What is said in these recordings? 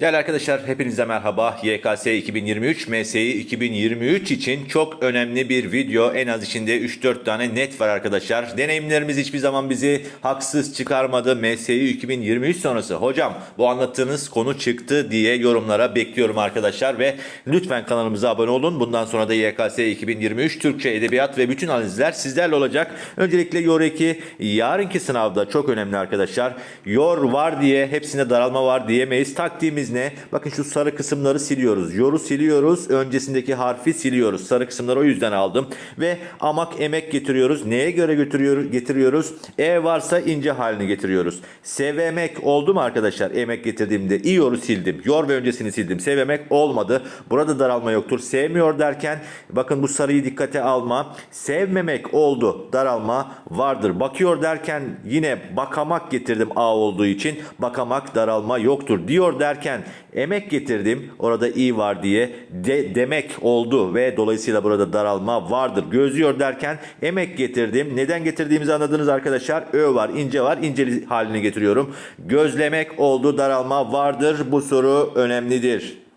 Değerli arkadaşlar hepinize merhaba. YKS 2023, MSI 2023 için çok önemli bir video. En az içinde 3-4 tane net var arkadaşlar. Deneyimlerimiz hiçbir zaman bizi haksız çıkarmadı. MSI 2023 sonrası hocam bu anlattığınız konu çıktı diye yorumlara bekliyorum arkadaşlar. Ve lütfen kanalımıza abone olun. Bundan sonra da YKS 2023 Türkçe Edebiyat ve bütün analizler sizlerle olacak. Öncelikle Yor 2 yarınki sınavda çok önemli arkadaşlar. Yor var diye hepsinde daralma var diyemeyiz. Taktiğimiz ne? Bakın şu sarı kısımları siliyoruz. Yoru siliyoruz. Öncesindeki harfi siliyoruz. Sarı kısımları o yüzden aldım. Ve amak emek getiriyoruz. Neye göre götürüyoruz, getiriyoruz? E varsa ince halini getiriyoruz. Sevemek oldu mu arkadaşlar? Emek getirdiğimde i yoru sildim. Yor ve öncesini sildim. Sevemek olmadı. Burada daralma yoktur. Sevmiyor derken bakın bu sarıyı dikkate alma. Sevmemek oldu. Daralma vardır. Bakıyor derken yine bakamak getirdim A olduğu için. Bakamak daralma yoktur. Diyor derken emek getirdim. Orada i var diye de, demek oldu ve dolayısıyla burada daralma vardır. Gözlüyor derken emek getirdim. Neden getirdiğimizi anladınız arkadaşlar. Ö var, ince var. İnceli halini getiriyorum. Gözlemek oldu. Daralma vardır. Bu soru önemlidir.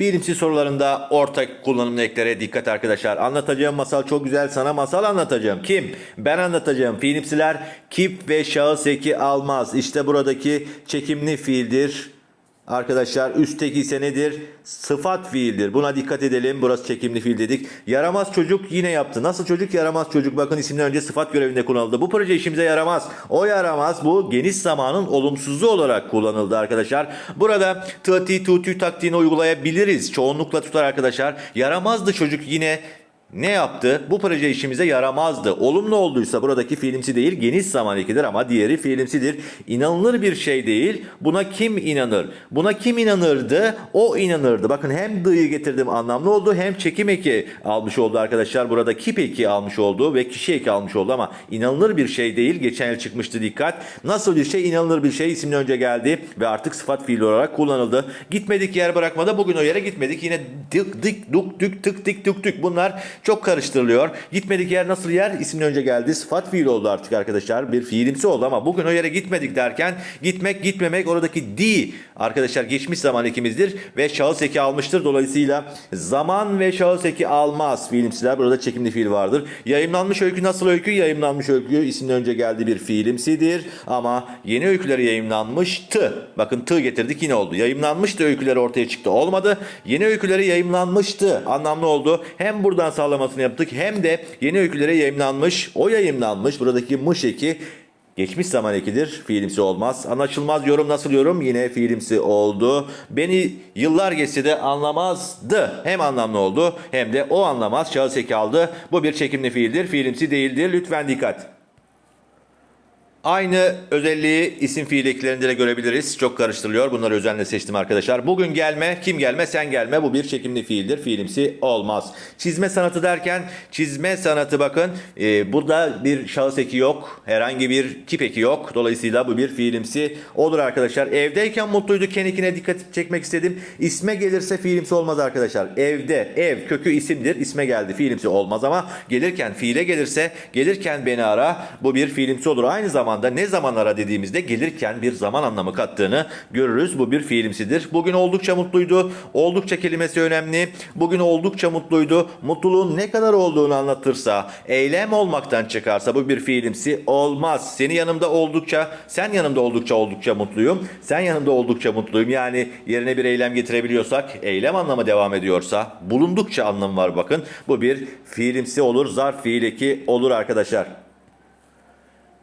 Fiilimsi sorularında ortak kullanımlı eklere dikkat arkadaşlar. Anlatacağım masal çok güzel. Sana masal anlatacağım. Kim? Ben anlatacağım. Fiilimsiler kip ve şahıs eki almaz. İşte buradaki çekimli fiildir. Arkadaşlar üstteki ise nedir? Sıfat fiildir. Buna dikkat edelim. Burası çekimli fiil dedik. Yaramaz çocuk yine yaptı. Nasıl çocuk? Yaramaz çocuk. Bakın isimden önce sıfat görevinde kullanıldı. Bu proje işimize yaramaz. O yaramaz. Bu geniş zamanın olumsuzu olarak kullanıldı arkadaşlar. Burada tı tu tü taktiğini uygulayabiliriz. Çoğunlukla tutar arkadaşlar. Yaramazdı çocuk yine ne yaptı? Bu proje işimize yaramazdı. Olumlu olduysa buradaki fiilimsi değil geniş zaman ekidir ama diğeri fiilimsidir. İnanılır bir şey değil. Buna kim inanır? Buna kim inanırdı? O inanırdı. Bakın hem dıyı getirdim anlamlı oldu hem çekim eki almış oldu arkadaşlar. Burada kip eki almış oldu ve kişi eki almış oldu ama inanılır bir şey değil. Geçen yıl çıkmıştı dikkat. Nasıl bir şey? İnanılır bir şey. İsimden önce geldi ve artık sıfat fiili olarak kullanıldı. Gitmedik yer bırakmada bugün o yere gitmedik. Yine dik dik duk dük tık dik duk dük bunlar çok karıştırılıyor. Gitmedik yer nasıl yer? İsimden önce geldi. Sıfat fiil oldu artık arkadaşlar. Bir fiilimsi oldu ama bugün o yere gitmedik derken gitmek gitmemek oradaki di arkadaşlar geçmiş zaman ekimizdir ve şahıs eki almıştır. Dolayısıyla zaman ve şahıs eki almaz fiilimsiler. Burada çekimli fiil vardır. Yayımlanmış öykü nasıl öykü? Yayımlanmış öykü isimden önce geldi bir fiilimsidir ama yeni öyküleri yayımlanmıştı. Bakın tı getirdik yine oldu. Yayımlanmıştı öyküleri ortaya çıktı. Olmadı. Yeni öyküleri yayımlanmıştı. Anlamlı oldu. Hem buradan sağlamasını yaptık hem de yeni öykülere yayımlanmış. O yayımlanmış. Buradaki mış eki Geçmiş zaman ekidir. Fiilimsi olmaz. Anlaşılmaz yorum nasıl yorum? Yine fiilimsi oldu. Beni yıllar geçse de anlamazdı. Hem anlamlı oldu hem de o anlamaz. Şahıs eki aldı. Bu bir çekimli fiildir. Fiilimsi değildir. Lütfen dikkat. Aynı özelliği isim fiil eklerinde de görebiliriz. Çok karıştırılıyor. Bunları özenle seçtim arkadaşlar. Bugün gelme, kim gelme, sen gelme. Bu bir çekimli fiildir. Fiilimsi olmaz. Çizme sanatı derken çizme sanatı bakın. E, burada bir şahıs eki yok. Herhangi bir kip eki yok. Dolayısıyla bu bir fiilimsi olur arkadaşlar. Evdeyken mutluydu. Kenikine dikkat çekmek istedim. İsme gelirse fiilimsi olmaz arkadaşlar. Evde, ev kökü isimdir. İsme geldi. Fiilimsi olmaz ama gelirken fiile gelirse gelirken beni ara. Bu bir fiilimsi olur. Aynı zamanda zamanda ne zaman ara dediğimizde gelirken bir zaman anlamı kattığını görürüz. Bu bir fiilimsidir. Bugün oldukça mutluydu. Oldukça kelimesi önemli. Bugün oldukça mutluydu. Mutluluğun ne kadar olduğunu anlatırsa, eylem olmaktan çıkarsa bu bir fiilimsi olmaz. Seni yanımda oldukça, sen yanımda oldukça oldukça mutluyum. Sen yanımda oldukça mutluyum. Yani yerine bir eylem getirebiliyorsak, eylem anlamı devam ediyorsa, bulundukça anlamı var bakın. Bu bir fiilimsi olur. Zarf fiil eki olur arkadaşlar.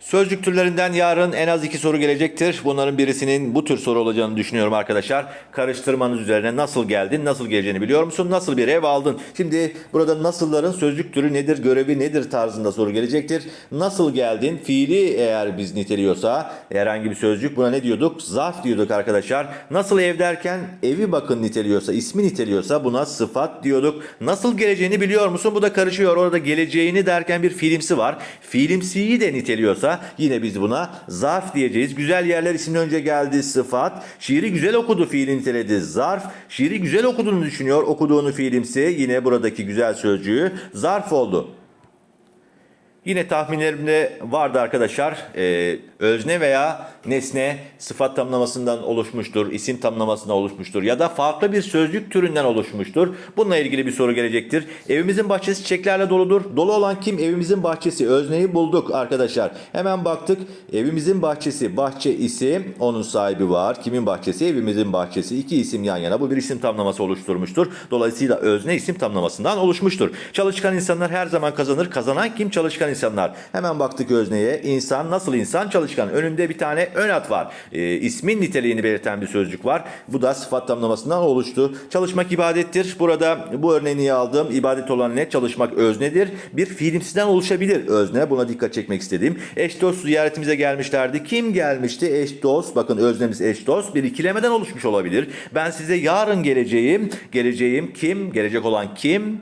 Sözcük türlerinden yarın en az iki soru gelecektir. Bunların birisinin bu tür soru olacağını düşünüyorum arkadaşlar. Karıştırmanız üzerine nasıl geldin, nasıl geleceğini biliyor musun? Nasıl bir ev aldın? Şimdi burada nasılların sözcük türü nedir, görevi nedir tarzında soru gelecektir. Nasıl geldin? Fiili eğer biz niteliyorsa herhangi bir sözcük buna ne diyorduk? Zarf diyorduk arkadaşlar. Nasıl ev derken evi bakın niteliyorsa, ismi niteliyorsa buna sıfat diyorduk. Nasıl geleceğini biliyor musun? Bu da karışıyor. Orada geleceğini derken bir fiilimsi var. Fiilimsiyi de niteliyorsa yine biz buna zarf diyeceğiz. Güzel yerler isimden önce geldi sıfat. Şiiri güzel okudu fiili niteledi zarf. Şiiri güzel okuduğunu düşünüyor. Okuduğunu fiilimsi yine buradaki güzel sözcüğü zarf oldu. Yine tahminlerimde vardı arkadaşlar. Ee, özne veya nesne sıfat tamlamasından oluşmuştur, isim tamlamasından oluşmuştur ya da farklı bir sözcük türünden oluşmuştur. Bununla ilgili bir soru gelecektir. Evimizin bahçesi çiçeklerle doludur. Dolu olan kim? Evimizin bahçesi. Özneyi bulduk arkadaşlar. Hemen baktık. Evimizin bahçesi. Bahçe isim. Onun sahibi var. Kimin bahçesi? Evimizin bahçesi. İki isim yan yana. Bu bir isim tamlaması oluşturmuştur. Dolayısıyla özne isim tamlamasından oluşmuştur. Çalışkan insanlar her zaman kazanır. Kazanan kim? Çalışkan insanlar. Hemen baktık özneye. İnsan nasıl insan? Çalışkan. Önünde bir tane ön ad var. Ee, ismin niteliğini belirten bir sözcük var. Bu da sıfat tamlamasından oluştu. Çalışmak ibadettir. Burada bu örneğini aldım? İbadet olan ne? Çalışmak öznedir. Bir fiilimsizden oluşabilir özne. Buna dikkat çekmek istedim. Eş dost ziyaretimize gelmişlerdi. Kim gelmişti? Eş dost. Bakın öznemiz eş dost. Bir ikilemeden oluşmuş olabilir. Ben size yarın geleceğim. Geleceğim kim? Gelecek olan kim?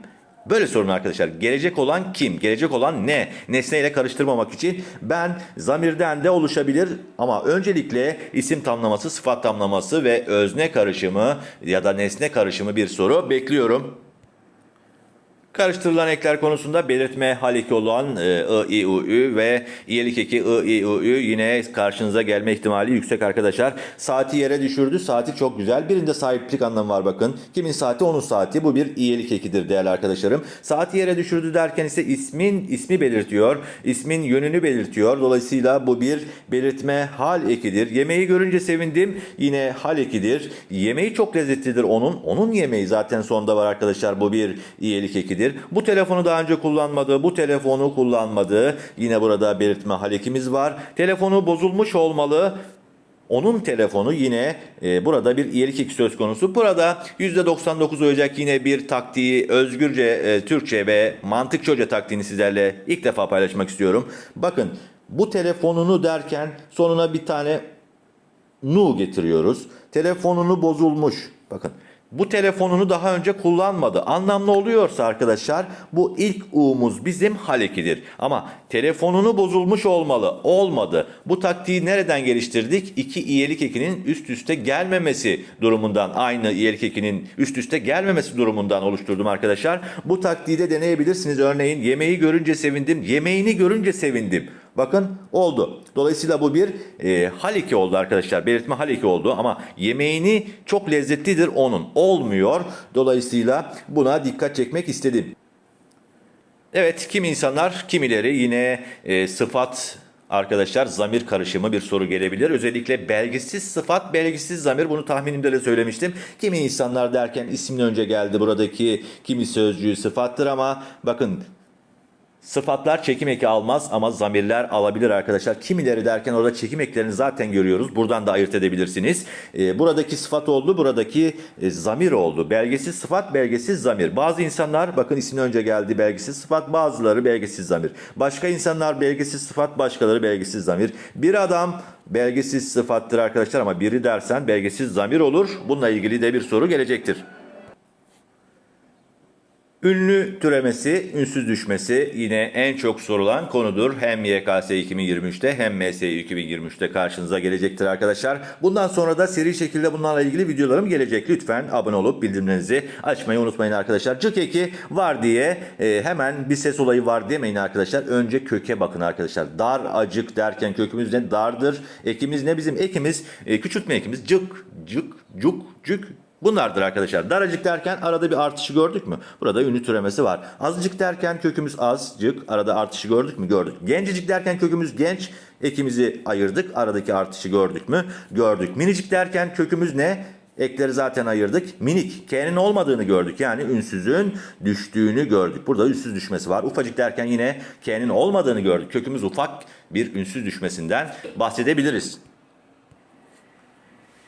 Böyle sorun arkadaşlar. Gelecek olan kim? Gelecek olan ne? Nesneyle karıştırmamak için ben zamirden de oluşabilir ama öncelikle isim tamlaması, sıfat tamlaması ve özne karışımı ya da nesne karışımı bir soru bekliyorum. Karıştırılan ekler konusunda belirtme hal olan e, I, I, U, Ü ve iyelik eki I, I, U, Ü yine karşınıza gelme ihtimali yüksek arkadaşlar. Saati yere düşürdü. Saati çok güzel. Birinde sahiplik anlamı var bakın. Kimin saati onun saati. Bu bir iyelik ekidir değerli arkadaşlarım. Saati yere düşürdü derken ise ismin ismi belirtiyor. İsmin yönünü belirtiyor. Dolayısıyla bu bir belirtme hal ekidir. Yemeği görünce sevindim. Yine hal ekidir. Yemeği çok lezzetlidir onun. Onun yemeği zaten sonda var arkadaşlar. Bu bir iyelik ekidir. Bu telefonu daha önce kullanmadı. Bu telefonu kullanmadı. Yine burada belirtme hal ekimiz var. Telefonu bozulmuş olmalı. Onun telefonu yine e, burada bir iyilik söz konusu. Burada %99 olacak yine bir taktiği özgürce e, Türkçe ve mantıkçı hoca taktiğini sizlerle ilk defa paylaşmak istiyorum. Bakın bu telefonunu derken sonuna bir tane nu getiriyoruz. Telefonunu bozulmuş. Bakın bu telefonunu daha önce kullanmadı. Anlamlı oluyorsa arkadaşlar bu ilk u'muz bizim halekidir. Ama telefonunu bozulmuş olmalı. Olmadı. Bu taktiği nereden geliştirdik? İki iyelik ekinin üst üste gelmemesi durumundan aynı iyelik ekinin üst üste gelmemesi durumundan oluşturdum arkadaşlar. Bu taktiği de deneyebilirsiniz. Örneğin yemeği görünce sevindim. Yemeğini görünce sevindim. Bakın oldu. Dolayısıyla bu bir e, hal eki oldu arkadaşlar. Belirtme hal eki oldu ama yemeğini çok lezzetlidir onun. Olmuyor. Dolayısıyla buna dikkat çekmek istedim. Evet kim insanlar kimileri yine e, sıfat arkadaşlar zamir karışımı bir soru gelebilir. Özellikle belgisiz sıfat, belgisiz zamir bunu tahminimde de söylemiştim. Kimi insanlar derken ismin önce geldi buradaki kimi sözcüğü sıfattır ama bakın Sıfatlar çekim eki almaz ama zamirler alabilir arkadaşlar. Kimileri derken orada çekim eklerini zaten görüyoruz. Buradan da ayırt edebilirsiniz. Ee, buradaki sıfat oldu, buradaki e, zamir oldu. Belgesiz sıfat, belgesiz zamir. Bazı insanlar bakın ismin önce geldi belgesiz sıfat, bazıları belgesiz zamir. Başka insanlar belgesiz sıfat, başkaları belgesiz zamir. Bir adam belgesiz sıfattır arkadaşlar ama biri dersen belgesiz zamir olur. Bununla ilgili de bir soru gelecektir. Ünlü türemesi, ünsüz düşmesi yine en çok sorulan konudur. Hem YKS 2023'te hem MSI 2023'te karşınıza gelecektir arkadaşlar. Bundan sonra da seri şekilde bunlarla ilgili videolarım gelecek. Lütfen abone olup bildirimlerinizi açmayı unutmayın arkadaşlar. Cık eki var diye e, hemen bir ses olayı var demeyin arkadaşlar. Önce köke bakın arkadaşlar. Dar acık derken kökümüz ne? Dardır. Ekimiz ne? Bizim ekimiz e, küçültme ekimiz. Cık, cık, cuk, cük, Bunlardır arkadaşlar. Daracık derken arada bir artışı gördük mü? Burada ünlü türemesi var. Azıcık derken kökümüz azcık. Arada artışı gördük mü? Gördük. Gencecik derken kökümüz genç. Ekimizi ayırdık. Aradaki artışı gördük mü? Gördük. Minicik derken kökümüz ne? Ekleri zaten ayırdık. Minik. K'nin olmadığını gördük. Yani ünsüzün düştüğünü gördük. Burada ünsüz düşmesi var. Ufacık derken yine K'nin olmadığını gördük. Kökümüz ufak bir ünsüz düşmesinden bahsedebiliriz.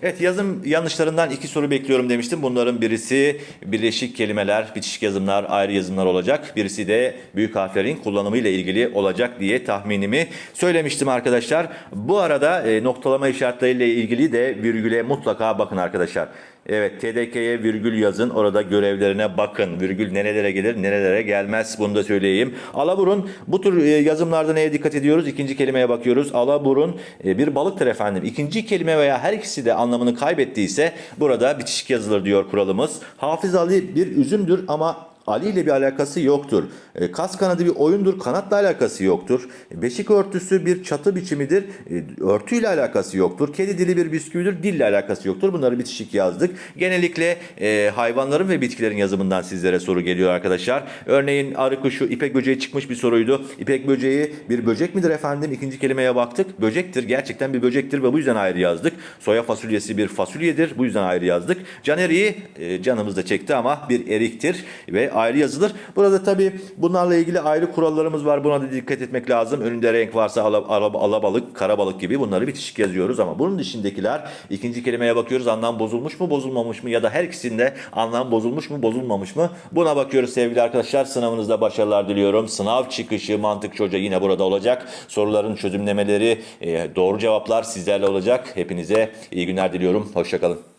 Evet yazım yanlışlarından iki soru bekliyorum demiştim. Bunların birisi birleşik kelimeler, bitişik yazımlar, ayrı yazımlar olacak. Birisi de büyük harflerin kullanımı ile ilgili olacak diye tahminimi söylemiştim arkadaşlar. Bu arada e, noktalama işaretleriyle ilgili de virgüle mutlaka bakın arkadaşlar. Evet TDK'ye virgül yazın. Orada görevlerine bakın. Virgül nerelere gelir nerelere gelmez. Bunu da söyleyeyim. Alaburun bu tür e, yazımlarda neye dikkat ediyoruz? İkinci kelimeye bakıyoruz. Alaburun e, bir balıktır efendim. İkinci kelime veya her ikisi de anlamını kaybettiyse burada bitişik yazılır diyor kuralımız. Hafız Ali bir üzümdür ama Ali ile bir alakası yoktur. E, kas kanadı bir oyundur, kanatla alakası yoktur. Beşik örtüsü bir çatı biçimidir, e, örtüyle alakası yoktur. Kedi dili bir bisküvidir, dille alakası yoktur. Bunları bitişik yazdık. Genellikle e, hayvanların ve bitkilerin yazımından sizlere soru geliyor arkadaşlar. Örneğin arı kuşu, ipek böceği çıkmış bir soruydu. İpek böceği bir böcek midir efendim? İkinci kelimeye baktık. Böcektir, gerçekten bir böcektir ve bu yüzden ayrı yazdık. Soya fasulyesi bir fasulyedir, bu yüzden ayrı yazdık. Can eriği e, canımız da çekti ama bir eriktir ve ayrı yazılır. Burada tabii bunlarla ilgili ayrı kurallarımız var. Buna da dikkat etmek lazım. Önünde renk varsa ala, ala- alabalık, karabalık gibi bunları bitişik yazıyoruz ama bunun dışındakiler ikinci kelimeye bakıyoruz. Anlam bozulmuş mu, bozulmamış mı ya da her ikisinde anlam bozulmuş mu, bozulmamış mı? Buna bakıyoruz sevgili arkadaşlar. Sınavınızda başarılar diliyorum. Sınav çıkışı mantık hoca yine burada olacak. Soruların çözümlemeleri, e, doğru cevaplar sizlerle olacak. Hepinize iyi günler diliyorum. Hoşçakalın.